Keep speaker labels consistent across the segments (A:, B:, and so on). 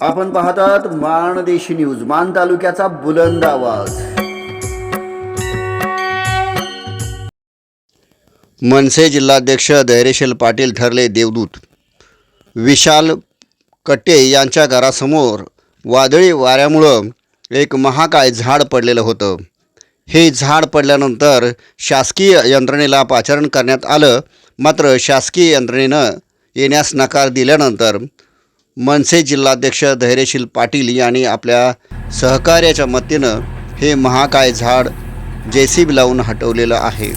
A: आपण पाहतात माणदेशी न्यूज मान तालुक्याचा बुलंद आवाज. मनसे जिल्हाध्यक्ष धैर्यशील पाटील ठरले देवदूत. विशाल कट्टे यांच्या घरासमोर वादळी वाऱ्यामुळं एक महाकाय झाड पडलेलं होतं. हे झाड पडल्यानंतर शासकीय यंत्रणेला पाचारण करण्यात आलं मात्र शासकीय यंत्रणेनं येण्यास नकार दिल्यानंतर मनसे जिल्हाध्यक्ष धैर्यशील पाटील यांनी आपल्या सहकार्याच्या मतीनं हे महाकाय झाड जे सी बी लावून हटवलेलं आहे.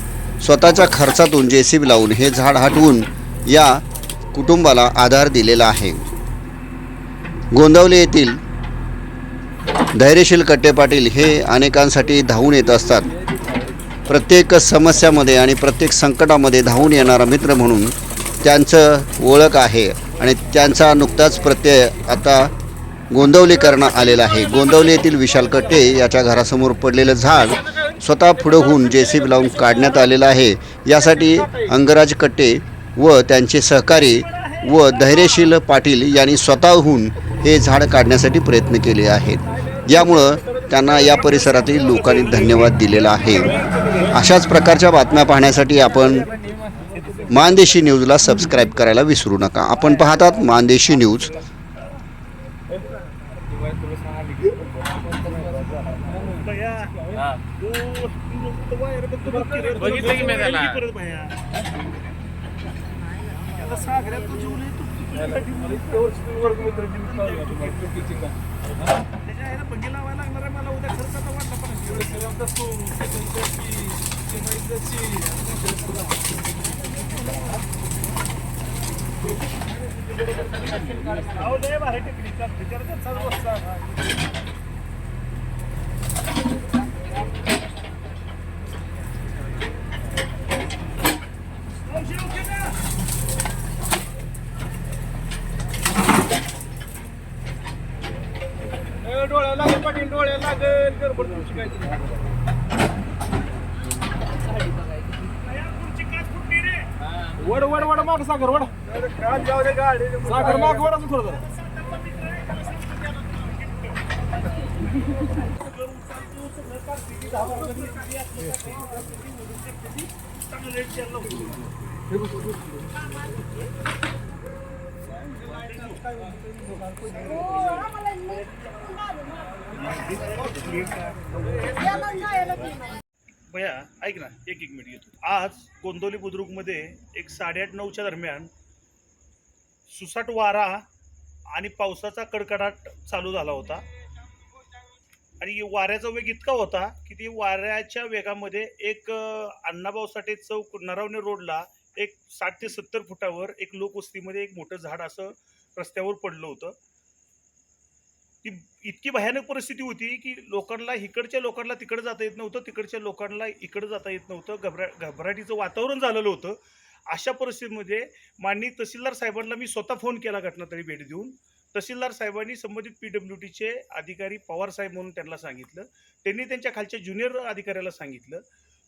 A: स्वतःच्या खर्चातून जे सी बी लावून हे झाड हटवून या कुटुंबाला आधार दिलेला आहे. गोंदवले येथील धैर्यशील कट्टे पाटील हे अनेकांसाठी धावून येत असतात. प्रत्येक समस्यामध्ये आणि प्रत्येक संकटामध्ये धावून येणारा मित्र म्हणून त्यांचं ओळख आहे आणि त्यांचा नुकताच प्रत्यय आता गोंदवली आलेला आहे. गोंदवली येथील विशाल कट्टे याच्या घरासमोर पडलेलं झाड स्वतः पुढं होऊन जे सी बी लावून काढण्यात आलेलं आहे. यासाठी अंगराज कट्टे व त्यांचे सहकारी व धैर्यशील पाटील यांनी स्वतःहून हे झाड काढण्यासाठी प्रयत्न केले आहेत. यामुळं त्यांना या परिसरातील लोकांनी धन्यवाद दिलेला आहे. अशाच प्रकारच्या बातम्या पाहण्यासाठी आपण मानदेशी न्यूजला सबस्क्राईब करायला विसरू नका. आपण पाहतात मानदेशी न्यूज.
B: बघितलं की मी त्याला. डोळ्या लागेल पाटील डोळ्या लागेल गडबड तुमची काय वड वड वड माग सागर वड. सागर माग वड अजून थोडं जरा.
C: भैया ऐक ना एक एक मिनिट घेतो. आज गोंदवली बुद्रुकमध्ये एक साडेआठ नऊच्या दरम्यान सुसाट वारा आणि पावसाचा कडकडाट चालू झाला होता. आणि वाऱ्याचा वेग इतका होता की ती वाऱ्याच्या वेगामध्ये एक अण्णाभाऊ साठे चौक नरावणे रोडला एक साठ ते सत्तर फुटावर एक लोकवस्तीमध्ये एक मोठं झाड असं रस्त्यावर पडलं होतं. ती इतकी भयानक परिस्थिती होती की लोकांना इकडच्या लोकांना तिकडे जाता येत नव्हतं तिकडच्या लोकांना इकडे जाता येत नव्हतं घबरा घबराटीचं वातावरण झालेलं होतं. अशा परिस्थितीमध्ये माननीय तहसीलदार साहेबांना मी स्वतः फोन केला घटनास्थळी भेट देऊन. तहसीलदार साहेबांनी संबंधित पी डब्ल्यू टीचे अधिकारी पवार साहेब म्हणून त्यांना सांगितलं. त्यांनी त्यांच्या खालच्या ज्युनियर अधिकाऱ्याला सांगितलं.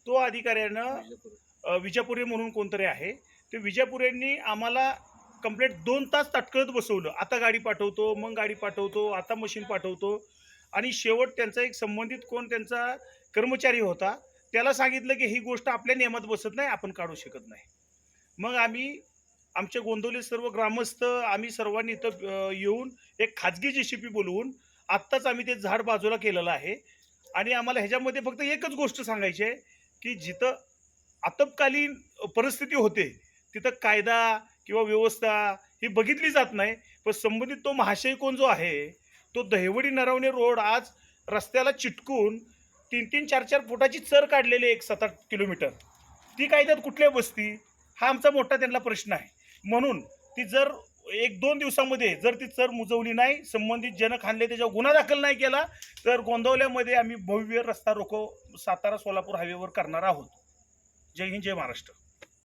C: तो अधिकाऱ्यानं विजापुरे म्हणून कोणतरी आहे. ते विजापुरेंनी आम्हाला कंप्लेंट दोन तास ताटकळत बसवलं. आता गाडी पाठवतो मग गाडी पाठवतो आता मशीन पाठवतो. आणि शेवट त्यांचा एक संबंधित कोण त्यांचा कर्मचारी होता त्याला सांगितलं की ही गोष्ट आपल्या नियमात बसत नाही आपण काढू शकत नाही. मग आम्ही आमच्या गोंदवली सर्व ग्रामस्थ आम्ही सर्वांनी इथं येऊन एक खाजगी जे सी पी बोलवून आत्ताच आम्ही ते झाड बाजूला केलेलं आहे. आणि आम्हाला ह्याच्यामध्ये फक्त एकच गोष्ट सांगायची आहे की जिथं आपत्कालीन परिस्थिती होते तिथं कायदा किंवा व्यवस्था ही बघितली जात नाही पण संबंधित तो महाशय कोण जो आहे तो दहिवडी नरवणे रोड आज रस्त्याला चिटकून तीन तीन चार चार फुटाची चर काढलेली आहे एक सात आठ किलोमीटर. ती कायद्यात कुठल्या बसती हा आमचा मोठा त्यांना प्रश्न आहे. म्हणून ती जर एक दोन दिवसामध्ये जर ती चर मुजवली नाही संबंधित जनक आणले त्याच्यावर गुन्हा दाखल नाही केला तर गोंदवल्यामध्ये आम्ही भव्य रस्ता रोको सातारा सोलापूर हायवेवर करणार आहोत. जय हिंद जय महाराष्ट्र.